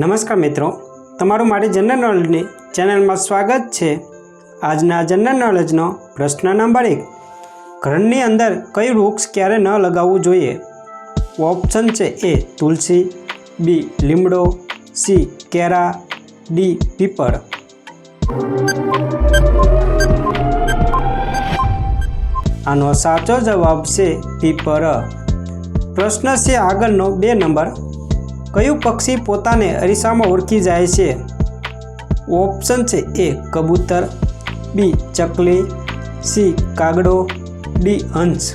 નમસ્કાર મિત્રો, તમારું મારી જનરલ નોલેજની ચેનલમાં સ્વાગત છે. આજના જનરલ નોલેજનો પ્રશ્ન નંબર એક, ઘરની અંદર કઈ વૃક્ષ ક્યારે ન લગાવવું જોઈએ? ઓપ્શન છે એ તુલસી, બી લીમડો, સી કેરા, ડી પીપળ. આનો સાચો જવાબ છે પીપર પ્રશ્ન છે આગળનો બે નંબર કયું પક્ષી પોતાને અરીસામાં ઓળખી જાય છે? ઓપ્શન છે એ કબૂતર, બી ચકલી, સી કાગડો, ડી હંસ.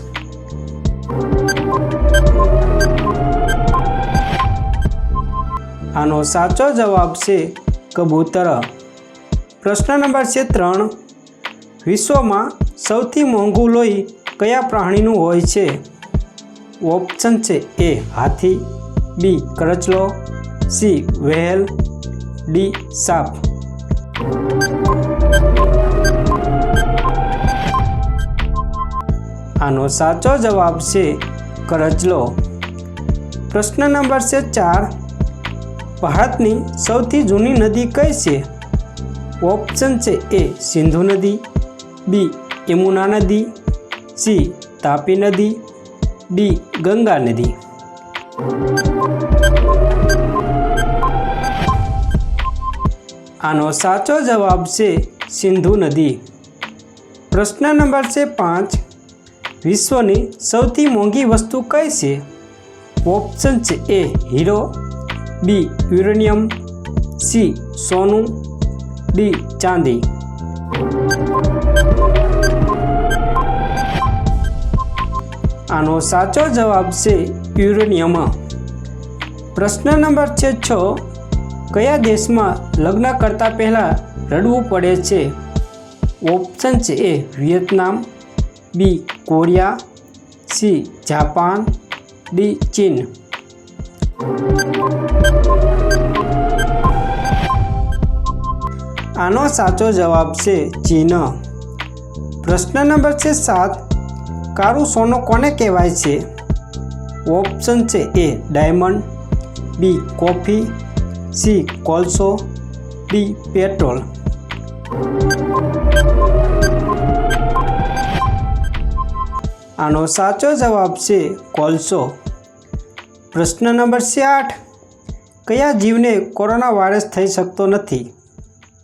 આનો સાચો જવાબ છે કબૂતર. પ્રશ્ન નંબર છે ત્રણ. વિશ્વમાં સૌથી મોંઘું લોહી કયા પ્રાણીનું હોય છે? ઓપ્શન છે એ હાથી બી, કરચલો. સી, વહેલ. ડી, સાપ. આનો સાચો જવાબ છે કરચલો. પ્રશ્ન નંબર છે ચાર. ભારતની સૌથી જૂની નદી કઈ છે? ઓપ્શન છે એ સિંધુ નદી, બી, યમુના નદી, સી, તાપી નદી, ડી, ગંગા નદી. આનો સાચો જવાબ છે સિંધુ નદી. પ્રશ્ન નંબર છે પાંચ. વિશ્વની સૌથી મોંઘી વસ્તુ કઈ છે? ઓપ્શન છે એ હીરો, બી યુરેનિયમ, સી સોનું, ડી ચાંદી. આનો સાચો જવાબ છે યુરેનિયમ. પ્રશ્ન નંબર છે છ, કયા દેશમાં લગ્ન કરતા પહેલાં રડવું પડે છે? ઓપ્શન છે A Vietnam, B Korea, C Japan, D ચીન. આનો સાચો જવાબ છે ચીન. પ્રશ્ન નંબર છે સાત, કારું સોનું કોને કહેવાય છે? ઓપ્શન છે A diamond B coffee, C કોલસો, ડી પેટ્રોલ. આનો સાચો જવાબ છે કોલસો. પ્રશ્ન નંબર છે આઠ કયા જીવને કોરોના વાયરસ થઈ શકતો નથી?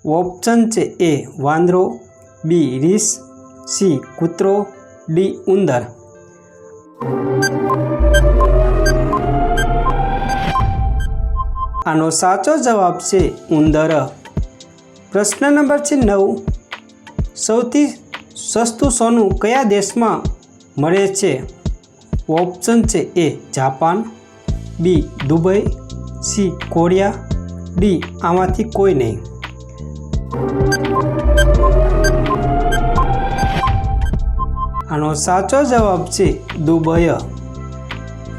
ઓપ્શન છે એ વાંદરો, બી રીસ, સી કૂતરો, ડી ઉંદર. આનો સાચો જવાબ છે ઉંદર. પ્રશ્ન નંબર છે નવ. સૌથી સસ્તું સોનું કયા દેશમાં મળે છે? ઓપ્શન છે A Japan, B Dubai, C Korea, D આમાંથી કોઈ નહીં. આનો સાચો જવાબ છે દુબઈ.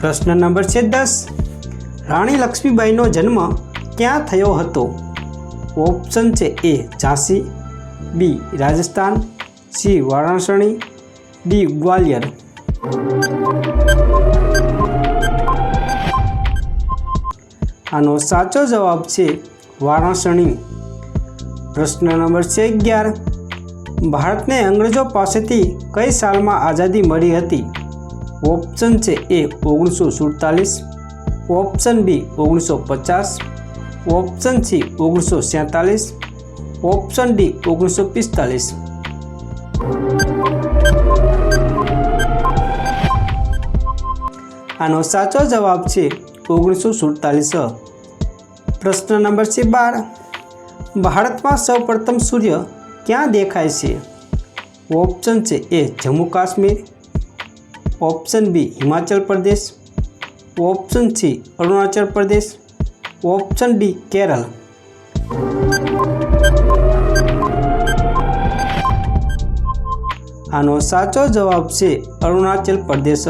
પ્રશ્ન નંબર છે દસ. રાણી લક્ષ્મીબાઈનો જન્મ ક્યાં થયો હતો? ઓપ્શન છે A Jhansi, B Rajasthan, C Varanasi, D Gwalior. આનો સાચો જવાબ છે વારાણસી. પ્રશ્ન નંબર છે અગિયાર. ભારતને અંગ્રેજો પાસેથી કઈ સાલમાં આઝાદી મળી હતી? ઓપ્શન છે એ ઓગણીસો સુડતાલીસ ઓપ્શન બી ઓગણીસો પચાસ, ઓપ્શન સી ઓગણીસો સેતાલીસ, ઓપ્શન ડી ઓગણીસો પિસ્તાલીસ. આનો સાચો જવાબ છે ઓગણીસો સુડતાલીસ. પ્રશ્ન નંબર છે બાર. ભારતમાં સૌપ્રથમ સૂર્ય ક્યાં દેખાય છે? ઓપ્શન છે A Jammu Kashmir, option B Himachal Pradesh option C, Arunachal Pradesh. Option D, Kerala. આનો સાચો જવાબ છે અરુણાચલ પ્રદેશ.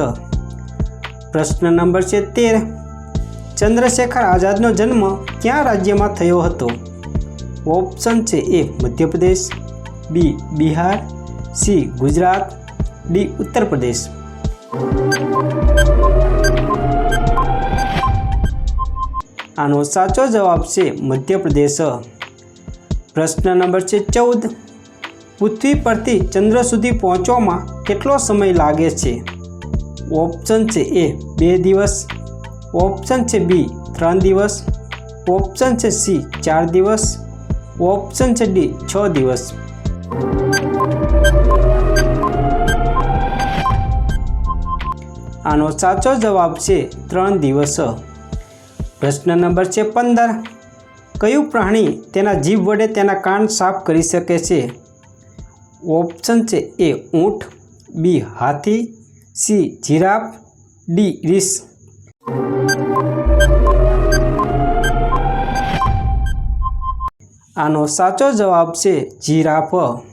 પ્રશ્ન નંબર છે તેર, ચંદ્રશેખર આઝાદનો જન્મ ક્યાં રાજ્યમાં થયો હતો? ઓપ્શન છે A, Madhya Pradesh. B, Bihar. C, Gujarat. D Uttar Pradesh આનો સાચો જવાબ છે મધ્યપ્રદેશ. પ્રશ્ન નંબર છે ચૌદ. પૃથ્વી પરથી ચંદ્ર સુધી પહોંચવામાં કેટલો સમય લાગે છે? ઓપ્શન છે એ બે દિવસ. ઓપ્શન છે બી ત્રણ દિવસ. ઓપ્શન છે સી ચાર દિવસ. ઓપ્શન છે ડી છ દિવસ. આનો સાચો જવાબ છે ત્રણ દિવસ. પ્રશ્ન નંબર છે પંદર. કયું પ્રાણી તેના જીભ વડે તેના કાન સાફ કરી શકે છે? ઓપ્શન છે એ ઊંટ, બી હાથી, સી જીરાફ, ડી રીસ. આનો સાચો જવાબ છે જીરાફ.